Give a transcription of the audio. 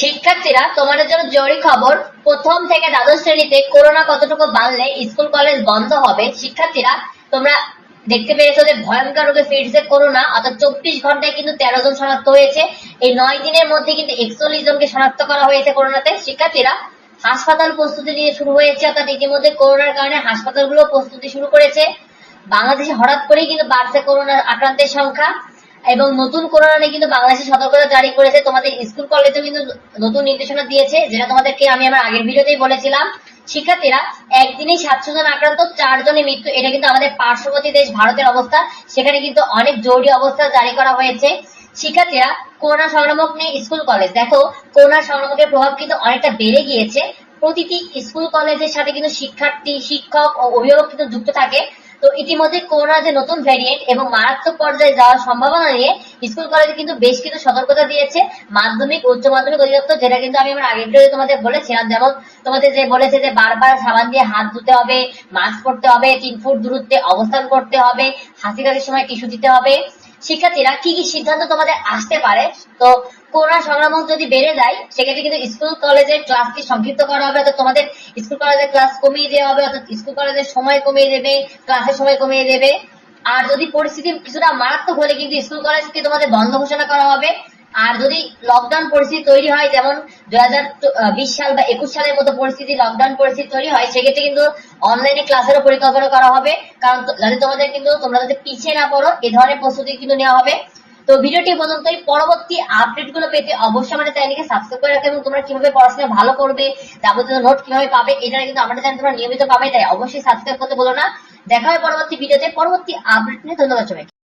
শিক্ষার্থীরা, তোমাদের জন্য জরুরি খবর, প্রথম থেকে দ্বাদশ শ্রেণীতে করোনা কতটুকু বাড়লে স্কুল, কলেজ বন্ধ হবে? শিক্ষার্থীরা, তোমরা দেখতে পেয়েছ যে ভয়ঙ্কর রূপে ফিরছে করোনা, অর্থাৎ চব্বিশ ঘন্টায় কিন্তু তেরো জন শনাক্ত হয়েছে। এই নয় দিনের মধ্যে কিন্তু একচল্লিশ জনকে শনাক্ত করা হয়েছে করোনাতে। শিক্ষার্থীরা, হাসপাতাল প্রস্তুতি নিয়ে শুরু হয়েছে, অর্থাৎ ইতিমধ্যে করোনার কারণে হাসপাতালগুলো প্রস্তুতি শুরু করেছে। বাংলাদেশে হঠাৎ করেই কিন্তু বাড়ছে করোনার আক্রান্তের সংখ্যা। এবং নতুন করোনা কিন্তু বাংলাদেশে সতর্কতা জারি করেছে। তোমাদের স্কুল, কলেজেও কিন্তু নতুন নির্দেশনা দিয়েছে, যেটা তোমাদেরকে আমি আমার আগের ভিডিওতেই বলেছিলাম। শিক্ষার্থীরা একদিনেই সাতশো জন আক্রান্ত, চারজনের মৃত্যু, এটা কিন্তু আমাদের পার্শ্ববর্তী দেশ ভারতের অবস্থা। সেখানে কিন্তু অনেক জরুরি অবস্থা জারি করা হয়েছে। শিক্ষার্থীরা করোনা সংক্রামক নিয়ে স্কুল, কলেজ। দেখো, করোনা সংক্রামকের প্রভাব কিন্তু অনেকটা বেড়ে গিয়েছে। প্রতিটি স্কুল, কলেজের সাথে কিন্তু শিক্ষার্থী, শিক্ষক ও অভিভাবক কিন্তু যুক্ত থাকে। তো ইতিমধ্যে করোনা যে নতুন ভ্যারিয়েন্ট এবং মারাত্মক পর্যায়ে যাওয়ার সম্ভাবনা নিয়ে স্কুল কলেজে কিন্তু বেশ কিছু সতর্কতা দিয়েছে। মাধ্যমিক, উচ্চ মাধ্যমিক অধিদপ্তর, যেটা কিন্তু আমি আমার আগের ভিডিওতে তোমাদের বলেছিলাম যেমন তোমাদের যে বলেছে যে বারবার সাবান দিয়ে হাত ধুতে হবে মাস্ক পরতে হবে, তিন ফুট দূরত্বে অবস্থান করতে হবে হাসি কাশির সময় টিস্যু দিতে হবে। শিক্ষার্থীরা কি কি সিদ্ধান্ত তোমাদের আসতে পারে? তো করোনা সংক্রমণ যদি বেড়ে যায়, সেক্ষেত্রে কিন্তু স্কুল কলেজের ক্লাসকে সংক্ষিপ্ত করা হবে, অর্থাৎ তোমাদের স্কুল কলেজের ক্লাস কমিয়ে দেওয়া হবে, অর্থাৎ স্কুল কলেজের সময় কমিয়ে দেবে ক্লাসের সময় কমিয়ে দেবে। আর যদি পরিস্থিতি কিছুটা মারাত্মক হলে কিন্তু স্কুল কলেজকে তোমাদের বন্ধ ঘোষণা করা হবে। আর যদি লকডাউন পরিস্থিতি তৈরি হয়, যেমন দুই হাজার বিশ সাল বা একুশ সালের মতো পরিস্থিতি লকডাউন পরিস্থিতি তৈরি হয়, সেক্ষেত্রে কিন্তু অনলাইনে ক্লাসেরও পরিকল্পনা করা হবে। কারণ যাতে তোমাদের কিন্তু তোমরা যাতে পিছিয়ে না পড়ো, এ ধরনের প্রস্তুতি কিন্তু নেওয়া হবে। তো ভিডিওটি পর্যন্তই পরবর্তী আপডেটগুলো পেতে অবশ্যই আমাদের চ্যানেলকে সাবস্ক্রাইব করে রাখো এবং তোমরা কীভাবে পড়াশোনা ভালো করবে যাবতীয় নোট কীভাবে পাবে এটা কিন্তু আমাদের চ্যানেল তোমরা নিয়মিত পাবে, তাই অবশ্যই সাবস্ক্রাইব করতে বলো না। দেখা হয় পরবর্তী ভিডিওতে পরবর্তী আপডেট নিয়ে। ধন্যবাদ সবাইকে।